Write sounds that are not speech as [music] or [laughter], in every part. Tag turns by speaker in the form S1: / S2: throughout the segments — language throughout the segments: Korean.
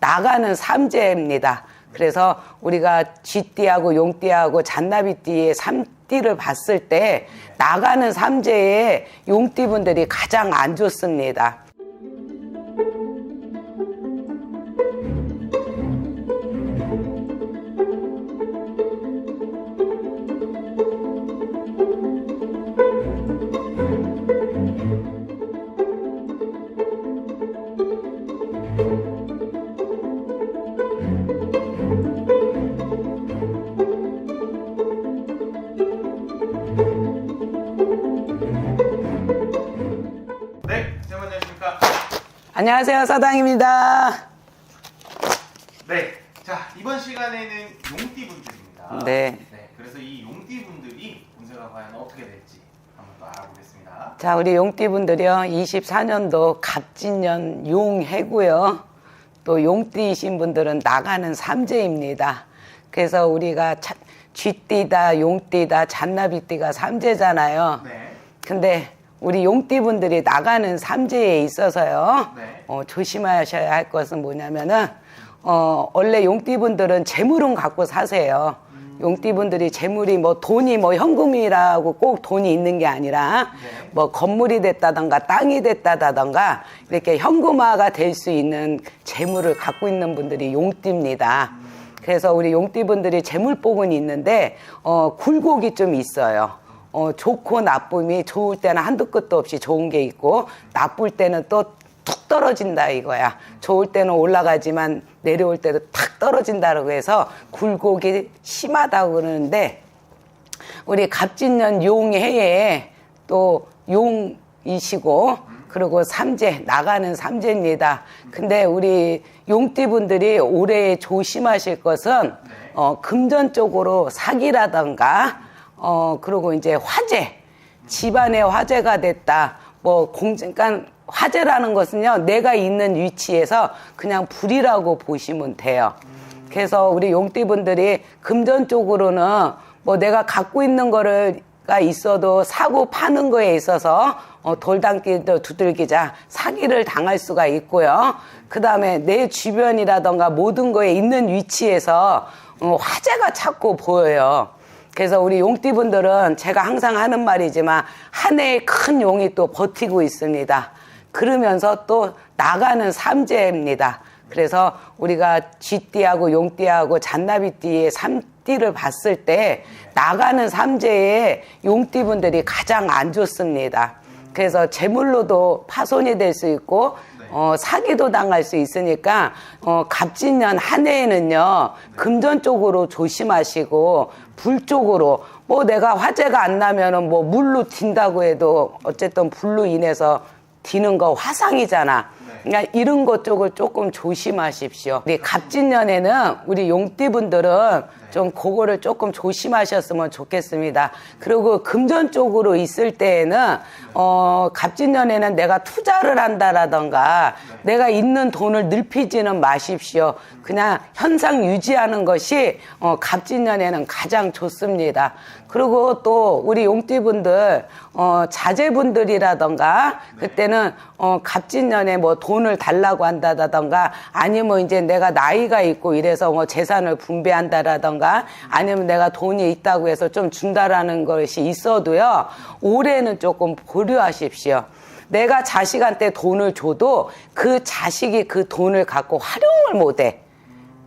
S1: 나가는 삼재입니다. 그래서 우리가 쥐띠하고 용띠하고 잔나비띠의 삼띠를 봤을 때 나가는 삼재에 용띠분들이 가장 안 좋습니다. 안녕하세요, 사당입니다.
S2: 네, 자 이번 시간에는 용띠 분들입니다.
S1: 네.
S2: 네, 그래서 이 용띠 분들이 운세가 과연 어떻게 될지 한번 또 알아보겠습니다.
S1: 자, 우리 용띠 분들이요. 24년도 갑진년 용해고요. 또 용띠이신 분들은 나가는 삼재입니다. 그래서 우리가 차- 쥐띠다, 용띠다, 잔나비띠가 삼재잖아요.
S2: 네,
S1: 근데 우리 용띠분들이 나가는 삼재에 있어서요.
S2: 네.
S1: 어, 조심하셔야 할 것은 뭐냐면은 어, 원래 용띠분들은 재물은 갖고 사세요. 용띠분들이 재물이 뭐 돈이 뭐 현금이라고 꼭 돈이 있는 게 아니라
S2: 네.
S1: 뭐 건물이 됐다던가 땅이 됐다던가 이렇게 현금화가 될 수 있는 재물을 갖고 있는 분들이 용띠입니다. 그래서 우리 용띠분들이 재물복은 있는데 어, 굴곡이 좀 있어요. 어, 좋고 나쁨이 좋을 때는 한두 끝도 없이 좋은 게 있고 나쁠 때는 또 툭 떨어진다 이거야. 좋을 때는 올라가지만 내려올 때도 탁 떨어진다라고 해서 굴곡이 심하다고 그러는데 우리 갑진년 용해에 또 용이시고 그리고 삼재 나가는 삼재입니다. 근데 우리 용띠분들이 올해 조심하실 것은 어, 금전 쪽으로 사기라던가 어 그리고 이제 화재 집안에 화재가 됐다. 뭐 공정, 그러니까 화재라는 것은요, 내가 있는 위치에서 그냥 불이라고 보시면 돼요. 그래서 우리 용띠분들이 금전 쪽으로는 뭐 내가 갖고 있는 거를 가 있어도 사고 파는 거에 있어서 어, 돌담기도 두들기자 사기를 당할 수가 있고요. 그 다음에 내 주변이라던가 모든 거에 있는 위치에서 어, 화재가 자꾸 보여요. 그래서 우리 용띠분들은 제가 항상 하는 말이지만 한 해의 큰 용이 또 버티고 있습니다. 그러면서 또 나가는 삼재입니다. 그래서 우리가 쥐띠하고 용띠하고 잔나비띠의 삼띠를 봤을 때 나가는 삼재에 용띠분들이 가장 안 좋습니다. 그래서 재물로도 파손이 될 수 있고 어, 사기도 당할 수 있으니까 어, 갑진년 한 해에는요 금전 쪽으로 조심하시고 불 쪽으로 뭐 내가 화재가 안 나면은 뭐 물로 튄다고 해도 어쨌든 불로 인해서 튀는 거 화상이잖아. 그러니까 이런 것 쪽을 조금 조심하십시오. 우리 갑진년에는 우리 용띠분들은 좀 그거를 조금 조심하셨으면 좋겠습니다. 그리고 금전 쪽으로 있을 때에는 어 갑진년에는 내가 투자를 한다라던가 내가 있는 돈을 늘피지는 마십시오. 그냥 현상 유지하는 것이 어 갑진년에는 가장 좋습니다. 그리고 또 우리 용띠분들 어 자제분들이라던가 그때는 어 갑진년에 뭐 돈을 달라고 한다던가 아니면 이제 내가 나이가 있고 이래서 뭐 재산을 분배한다라던가 아니면 내가 돈이 있다고 해서 좀 준다라는 것이 있어도요 올해는 조금 고려하십시오. 내가 자식한테 돈을 줘도 그 자식이 그 돈을 갖고 활용을 못해.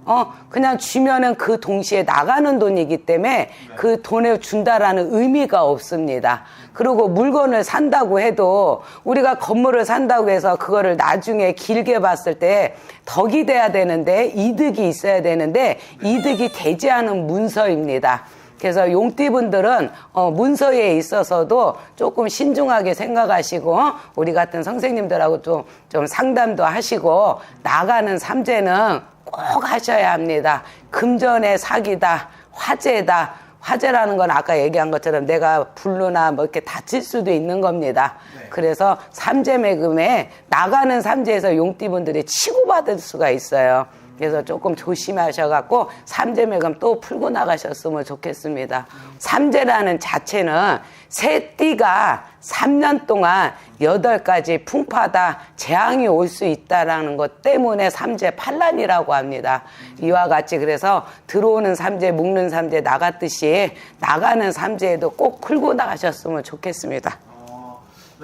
S1: 어, 그냥 주면은 그 동시에 나가는 돈이기 때문에 그 돈을 준다라는 의미가 없습니다. 그리고 물건을 산다고 해도 우리가 건물을 산다고 해서 그거를 나중에 길게 봤을 때 덕이 돼야 되는데 이득이 있어야 되는데 이득이 되지 않은 문서입니다. 그래서 용띠분들은 어, 문서에 있어서도 조금 신중하게 생각하시고 우리 같은 선생님들하고 좀, 좀 상담도 하시고 나가는 삼재는 꼭 하셔야 합니다. 금전의 사기다, 화재다. 화재라는 건 아까 얘기한 것처럼 내가 불로나 뭐 이렇게 다칠 수도 있는 겁니다. 그래서 삼재 매금에 나가는 삼재에서 용띠분들이 치고받을 수가 있어요. 그래서 조금 조심하셔갖고 삼재 매금 또 풀고 나가셨으면 좋겠습니다. 삼재라는 자체는 새 띠가 3년 동안 여덟 가지 풍파다 재앙이 올 수 있다라는 것 때문에 삼재 판란이라고 합니다. 이와 같이 그래서 들어오는 삼재, 묵는 삼재 나갔듯이 나가는 삼재에도 꼭 풀고 나가셨으면 좋겠습니다.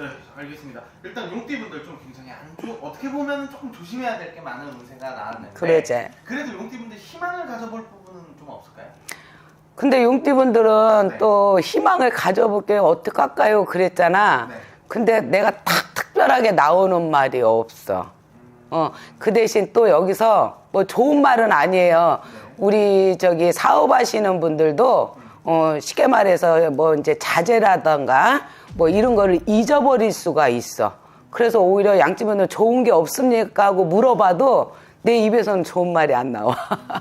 S2: 어, 네, 알겠습니다. 일단 용띠분들 좀 굉장히 안 좋, 어떻게 보면 조금 조심해야 될 게 많은 운세가 나왔는데.
S1: 그러지.
S2: 그래도 용띠분들 희망을 가져볼 부분은 좀 없을까요?
S1: 근데 용띠분들은
S2: 네.
S1: 또 희망을 가져볼게 어떡할까요? 그랬잖아.
S2: 네.
S1: 근데 내가 딱 특별하게 나오는 말이 없어. 어, 그 대신 또 여기서 뭐 좋은 말은 아니에요. 우리 저기 사업하시는 분들도 어, 쉽게 말해서 뭐 이제 자제라던가 뭐 이런 거를 잊어버릴 수가 있어. 그래서 오히려 양집은 좋은 게 없습니까? 하고 물어봐도 내 입에서는 좋은 말이 안 나와.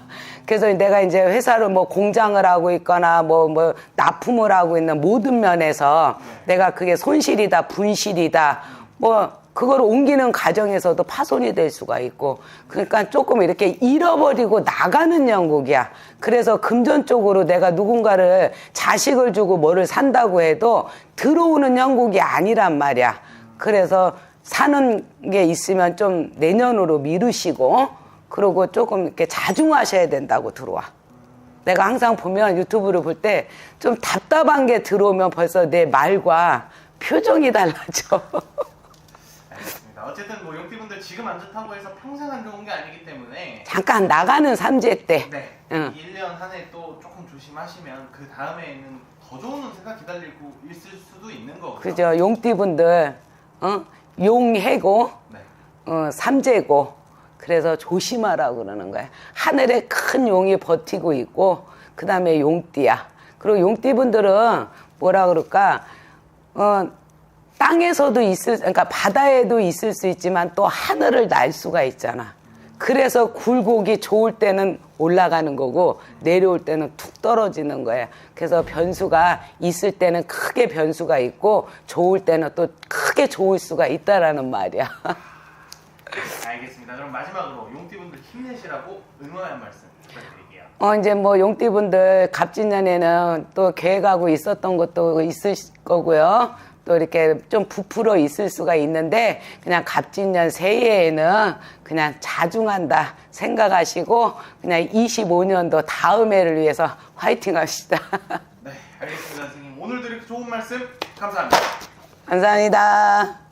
S1: [laughs] 그래서 내가 이제 회사를 뭐 공장을 하고 있거나 뭐, 뭐 납품을 하고 있는 모든 면에서 내가 그게 손실이다, 분실이다, 뭐 그걸 옮기는 과정에서도 파손이 될 수가 있고 그러니까 조금 이렇게 잃어버리고 나가는 영국이야. 그래서 금전적으로 내가 누군가를 자식을 주고 뭐를 산다고 해도 들어오는 영국이 아니란 말이야. 그래서 사는 게 있으면 좀 내년으로 미루시고 그러고 조금 이렇게 자중하셔야 된다고 들어와. 내가 항상 보면 유튜브를 볼 때 좀 답답한 게 들어오면 벌써 내 말과 표정이 달라져. [laughs]
S2: 알겠습니다. 어쨌든 뭐 용띠분들 지금 안 좋다고 해서 평생 안 좋은 게 아니기 때문에
S1: 잠깐 나가는 삼재 때.
S2: 네.
S1: 응.
S2: 1년 한 해 또 조금 조심하시면 그 다음에는 더 좋은 운세가 기다리고 있을 수도 있는 거고요.
S1: 그죠. 용띠분들, 어? 용해고,
S2: 네.
S1: 어, 삼재고. 그래서 조심하라고 그러는 거야. 하늘에 큰 용이 버티고 있고, 그 다음에 용띠야. 그리고 용띠분들은 뭐라 그럴까, 어, 땅에서도 있을, 그러니까 바다에도 있을 수 있지만 또 하늘을 날 수가 있잖아. 그래서 굴곡이 좋을 때는 올라가는 거고 내려올 때는 툭 떨어지는 거예요. 그래서 변수가 있을 때는 크게 변수가 있고 좋을 때는 또 크게 좋을 수가 있다라는 말이야. [laughs]
S2: 알겠습니다. 그럼 마지막으로 용띠분들 힘내시라고 응원의 한 말씀 부탁드릴게요.
S1: 어, 이제 뭐 용띠분들 갑진년에는 또 계획하고 있었던 것도 있을 거고요. 또 이렇게 좀 부풀어 있을 수가 있는데 그냥 갑진년 새해에는 그냥 자중한다 생각하시고 그냥 25년도 다음 해를 위해서 화이팅 합시다.
S2: 네, 알겠습니다, 선생님. 오늘도 이렇게 좋은 말씀 감사합니다.
S1: 감사합니다.